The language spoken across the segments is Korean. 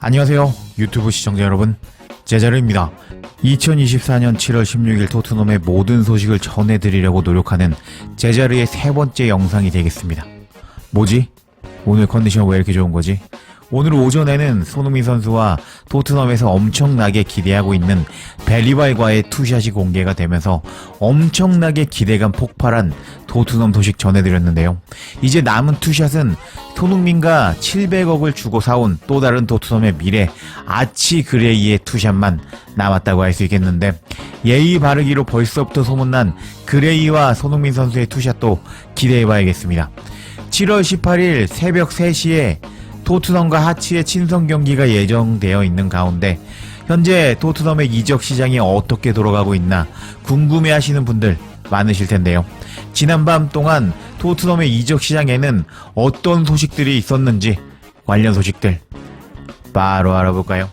안녕하세요. 유튜브 시청자 여러분. 제자르입니다. 2024년 7월 16일 토트넘의 모든 소식을 전해드리려고 노력하는 제자르의 세 번째 영상이 되겠습니다. 뭐지? 오늘 컨디션 왜 이렇게 좋은 거지? 오늘 오전에는 손흥민 선수와 토트넘에서 엄청나게 기대하고 있는 벨리발과의 투샷이 공개가 되면서 엄청나게 기대감 폭발한 토트넘 소식 전해드렸는데요. 이제 남은 투샷은 손흥민과 700억을 주고 사온 또 다른 토트넘의 미래 아치 그레이의 투샷만 남았다고 할 수 있겠는데 예의 바르기로 벌써부터 소문난 그레이와 손흥민 선수의 투샷도 기대해봐야겠습니다. 7월 18일 새벽 3시에 토트넘과 하치의 친선 경기가 예정되어 있는 가운데 현재 토트넘의 이적 시장이 어떻게 돌아가고 있나 궁금해 하시는 분들 많으실 텐데요. 지난밤 동안 토트넘의 이적 시장에는 어떤 소식들이 있었는지 관련 소식들 바로 알아볼까요?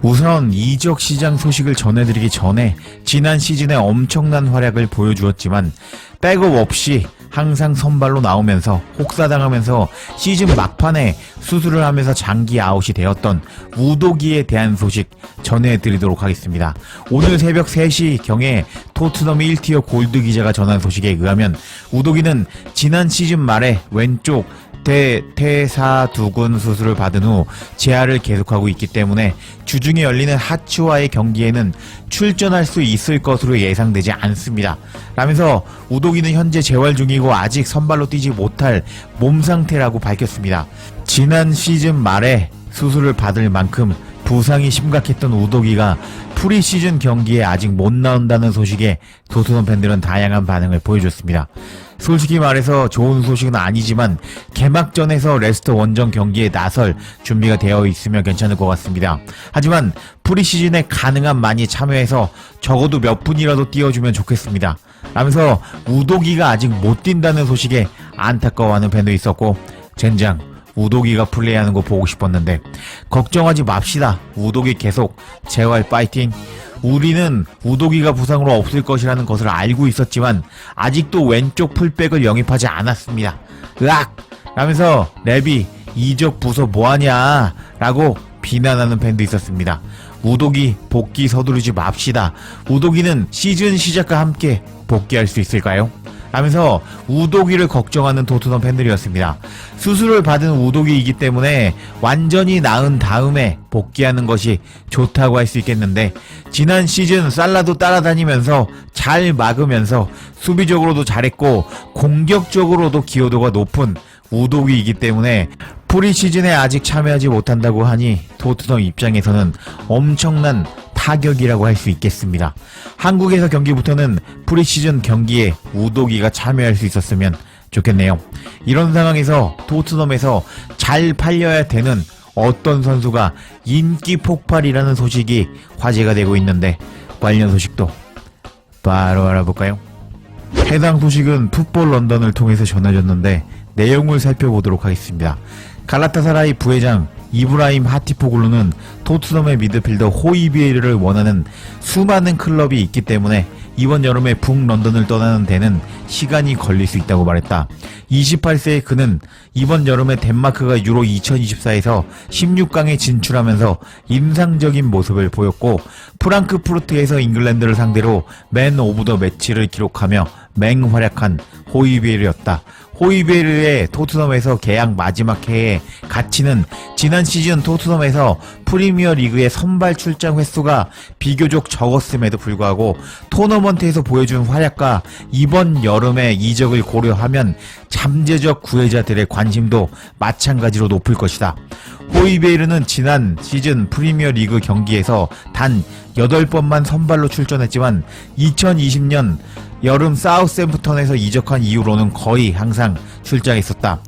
우선 이적 시장 소식을 전해드리기 전에 지난 시즌에 엄청난 활약을 보여주었지만 백업 없이 항상 선발로 나오면서 혹사당하면서 시즌 막판에 수술을 하면서 장기 아웃이 되었던 우도기에 대한 소식 전해드리도록 하겠습니다. 오늘 새벽 3시 경에 토트넘 1티어 골드 기자가 전한 소식에 의하면 우도기는 지난 시즌 말에 왼쪽 대, 태사두근 수술을 받은 후 재활을 계속하고 있기 때문에 주중에 열리는 하츠와의 경기에는 출전할 수 있을 것으로 예상되지 않습니다. 라면서 우도기는 현재 재활 중이고 아직 선발로 뛰지 못할 몸 상태라고 밝혔습니다. 지난 시즌 말에 수술을 받을 만큼 부상이 심각했던 우도기가 프리시즌 경기에 아직 못 나온다는 소식에 토트넘 팬들은 다양한 반응을 보여줬습니다. 솔직히 말해서 좋은 소식은 아니지만 개막전에서 레스터 원정 경기에 나설 준비가 되어 있으면 괜찮을 것 같습니다. 하지만 프리시즌에 가능한 많이 참여해서 적어도 몇 분이라도 뛰어주면 좋겠습니다. 라면서 우도기가 아직 못 뛴다는 소식에 안타까워하는 팬도 있었고 젠장 우도기가 플레이하는 거 보고 싶었는데 걱정하지 맙시다. 우도기 계속 재활 파이팅. 우리는 우도기가 부상으로 없을 것이라는 것을 알고 있었지만 아직도 왼쪽 풀백을 영입하지 않았습니다. 으악! 라면서 랩이 이적 부서 뭐하냐 라고 비난하는 팬도 있었습니다. 우도기 복귀 서두르지 맙시다. 우도기는 시즌 시작과 함께 복귀할 수 있을까요? 라면서 우도기를 걱정하는 토트넘 팬들이었습니다. 수술을 받은 우도기이기 때문에 완전히 나은 다음에 복귀하는 것이 좋다고 할 수 있겠는데 지난 시즌 살라도 따라다니면서 잘 막으면서 수비적으로도 잘했고 공격적으로도 기여도가 높은 우도기이기 때문에 프리시즌에 아직 참여하지 못한다고 하니 토트넘 입장에서는 엄청난 타격이라고 할 수 있겠습니다. 한국에서 경기부터는 프리시즌 경기에 우도기가 참여할 수 있었으면 좋겠네요. 이런 상황에서 토트넘에서 잘 팔려야 되는 어떤 선수가 인기 폭발이라는 소식이 화제가 되고 있는데 관련 소식도 바로 알아볼까요? 해당 소식은 풋볼 런던을 통해서 전해졌는데 내용을 살펴보도록 하겠습니다. 갈라타사라이 부회장 이브라임 하티포글루는 토트넘의 미드필더 호이비에르를 원하는 수많은 클럽이 있기 때문에 이번 여름에 북런던을 떠나는 데는 시간이 걸릴 수 있다고 말했다. 28세의 그는 이번 여름에 덴마크가 유로 2024에서 16강에 진출하면서 인상적인 모습을 보였고 프랑크푸르트에서 잉글랜드를 상대로 맨 오브 더 매치를 기록하며 맹활약한 호이비에르였다. 호이베르의 토트넘에서 계약 마지막 해에 가치는 지난 시즌 토트넘에서 프리미어 리그의 선발 출장 횟수가 비교적 적었음에도 불구하고 토너먼트에서 보여준 활약과 이번 여름의 이적을 고려하면 잠재적 구해자들의 관심도 마찬가지로 높을 것이다. 호이베르는 지난 시즌 프리미어 리그 경기에서 단 8번만 선발로 출전했지만 2020년 여름 사우스앰프턴에서 이적한 이후로는 거의 항상 출장했었다.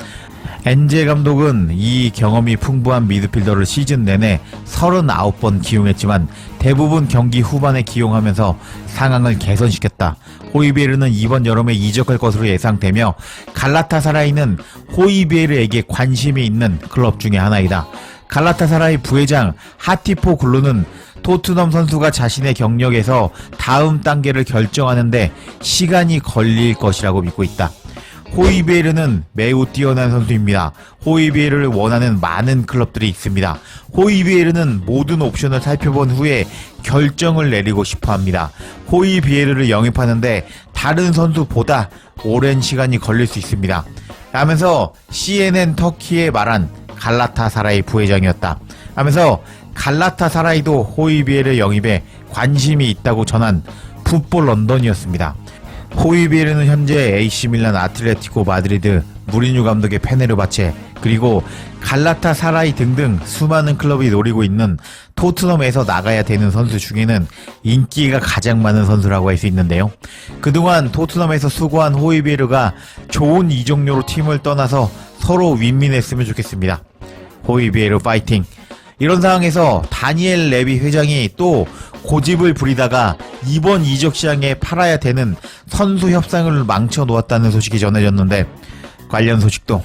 엔제 감독은 이 경험이 풍부한 미드필더를 시즌 내내 39번 기용했지만 대부분 경기 후반에 기용하면서 상황을 개선시켰다. 호이비에르는 이번 여름에 이적할 것으로 예상되며 갈라타사라이는 호이비에르에게 관심이 있는 클럽 중의 하나이다. 갈라타사라이 부회장 하티포 글루는 토트넘 선수가 자신의 경력에서 다음 단계를 결정하는데 시간이 걸릴 것이라고 믿고 있다. 호이비에르는 매우 뛰어난 선수입니다. 호이비에르를 원하는 많은 클럽들이 있습니다. 호이비에르는 모든 옵션을 살펴본 후에 결정을 내리고 싶어 합니다. 호이비에르를 영입하는데 다른 선수보다 오랜 시간이 걸릴 수 있습니다. 라면서 CNN 터키에 말한 갈라타사라이 부회장이었다. 하면서 갈라타사라이도 호이비에르 영입에 관심이 있다고 전한 풋볼 런던이었습니다. 호이비에르는 현재 AC 밀란, 아틀레티코 마드리드, 무리뉴 감독의 페네르바체, 그리고 갈라타 사라이 등등 수많은 클럽이 노리고 있는 토트넘에서 나가야 되는 선수 중에는 인기가 가장 많은 선수라고 할 수 있는데요. 그동안 토트넘에서 수고한 호이비에르가 좋은 이적료로 팀을 떠나서 서로 윈윈했으면 좋겠습니다. 호이비에르 파이팅! 이런 상황에서 다니엘 레비 회장이 또 고집을 부리다가 이번 이적 시장에 팔아야 되는 선수 협상을 망쳐 놓았다는 소식이 전해졌는데 관련 소식도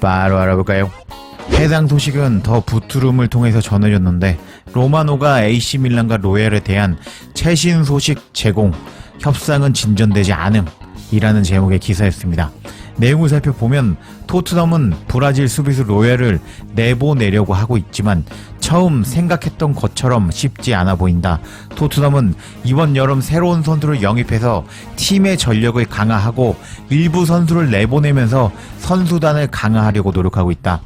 바로 알아볼까요? 해당 소식은 더 부트룸을 통해서 전해졌는데 로마노가 AC 밀란과 로얄에 대한 최신 소식 제공 협상은 진전되지 않음 이라는 제목의 기사였습니다. 내용을 살펴보면 토트넘은 브라질 수비수 로얄을 내보내려고 하고 있지만 처음 생각했던 것처럼 쉽지 않아 보인다. 토트넘은 이번 여름 새로운 선수를 영입해서 팀의 전력을 강화하고 일부 선수를 내보내면서 선수단을 강화하려고 노력하고 있다.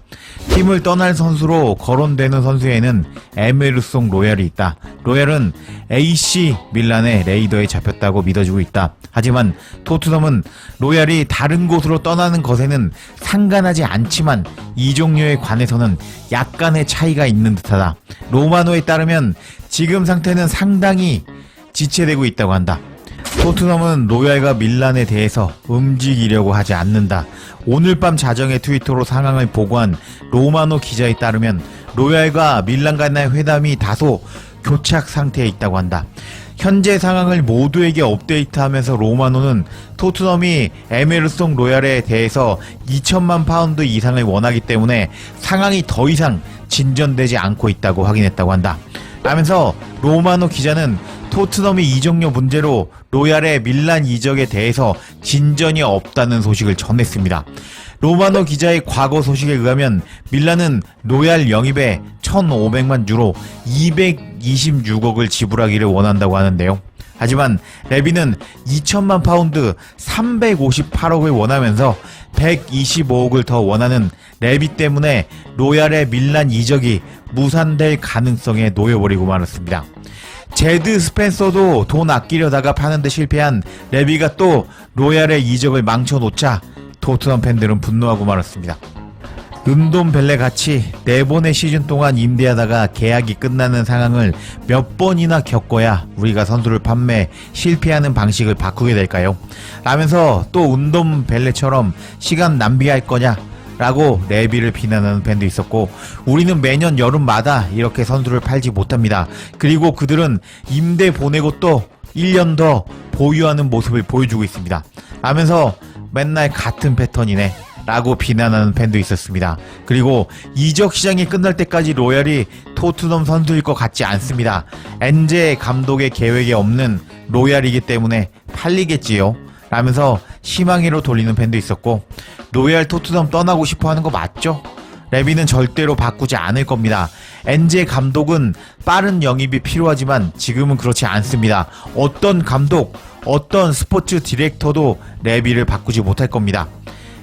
팀을 떠날 선수로 거론되는 선수에는 에메르송 로얄이 있다. 로얄은 AC 밀란의 레이더에 잡혔다고 믿어지고 있다. 하지만 토트넘은 로얄이 다른 곳으로 떠나는 것에는 상관하지 않지만 이 종류에 관해서는 약간의 차이가 있는 듯하다. 로마노에 따르면 지금 상태는 상당히 지체되고 있다고 한다. 토트넘은 로얄과 밀란에 대해서 움직이려고 하지 않는다. 오늘 밤 자정의 트위터로 상황을 보고한 로마노 기자에 따르면 로얄과 밀란 간의 회담이 다소 교착 상태에 있다고 한다. 현재 상황을 모두에게 업데이트하면서 로마노는 토트넘이 에메르송 로얄에 대해서 2천만 파운드 이상을 원하기 때문에 상황이 더 이상 진전되지 않고 있다고 확인했다고 한다. 라면서 로마노 기자는 토트넘이 이적료 문제로 로얄의 밀란 이적에 대해서 진전이 없다는 소식을 전했습니다. 로마노 기자의 과거 소식에 의하면 밀란은 로얄 영입에 1,500만 유로 226억을 지불하기를 원한다고 하는데요. 하지만 레비는 2천만 파운드 358억을 원하면서 125억을 더 원하는 레비 때문에 로얄의 밀란 이적이 무산될 가능성에 놓여버리고 말았습니다. 제드 스펜서도 돈 아끼려다가 파는데 실패한 레비가 또 로얄의 이적을 망쳐놓자 토트넘 팬들은 분노하고 말았습니다. 은돈 벨레 같이 네 번의 시즌 동안 임대하다가 계약이 끝나는 상황을 몇 번이나 겪어야 우리가 선수를 판매 실패하는 방식을 바꾸게 될까요? 라면서 또 은돈 벨레처럼 시간 낭비할 거냐? 라고 레비를 비난하는 팬도 있었고 우리는 매년 여름마다 이렇게 선수를 팔지 못합니다. 그리고 그들은 임대 보내고 또 1년 더 보유하는 모습을 보여주고 있습니다. 하면서 맨날 같은 패턴이네. 라고 비난하는 팬도 있었습니다. 그리고 이적 시장이 끝날 때까지 로얄이 토트넘 선수일 것 같지 않습니다. 엔제 감독의 계획에 없는 로얄이기 때문에 팔리겠지요. 라면서 희망으로 돌리는 팬도 있었고 로얄 토트넘 떠나고 싶어 하는 거 맞죠? 레비는 절대로 바꾸지 않을 겁니다. 엔제 감독은 빠른 영입이 필요하지만 지금은 그렇지 않습니다. 어떤 감독, 어떤 스포츠 디렉터도 레비를 바꾸지 못할 겁니다.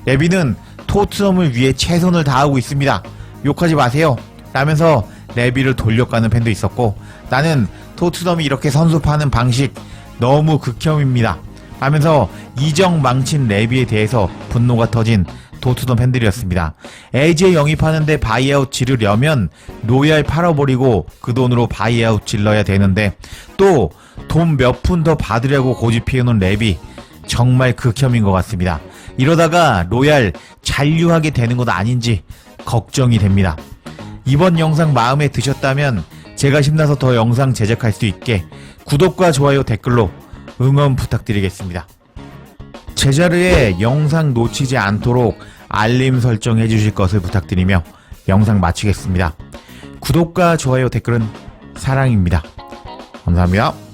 레비는 토트넘을 위해 최선을 다하고 있습니다. 욕하지 마세요. 라면서 레비를 돌려가는 팬도 있었고 나는 토트넘이 이렇게 선수 파는 방식 너무 극혐입니다. 하면서 이적 망친 레비에 대해서 분노가 터진 토트넘 팬들이었습니다. 에이제 영입하는데 바이아웃 지르려면 로얄 팔아버리고 그 돈으로 바이아웃 질러야 되는데 또 돈 몇 푼 더 받으려고 고집 피우는 레비 정말 극혐인 것 같습니다. 이러다가 로얄 잔류하게 되는 것 아닌지 걱정이 됩니다. 이번 영상 마음에 드셨다면 제가 힘나서 더 영상 제작할 수 있게 구독과 좋아요 댓글로 응원 부탁드리겠습니다. 제자르에 영상 놓치지 않도록 알림 설정해 주실 것을 부탁드리며 영상 마치겠습니다. 구독과 좋아요 댓글은 사랑입니다. 감사합니다.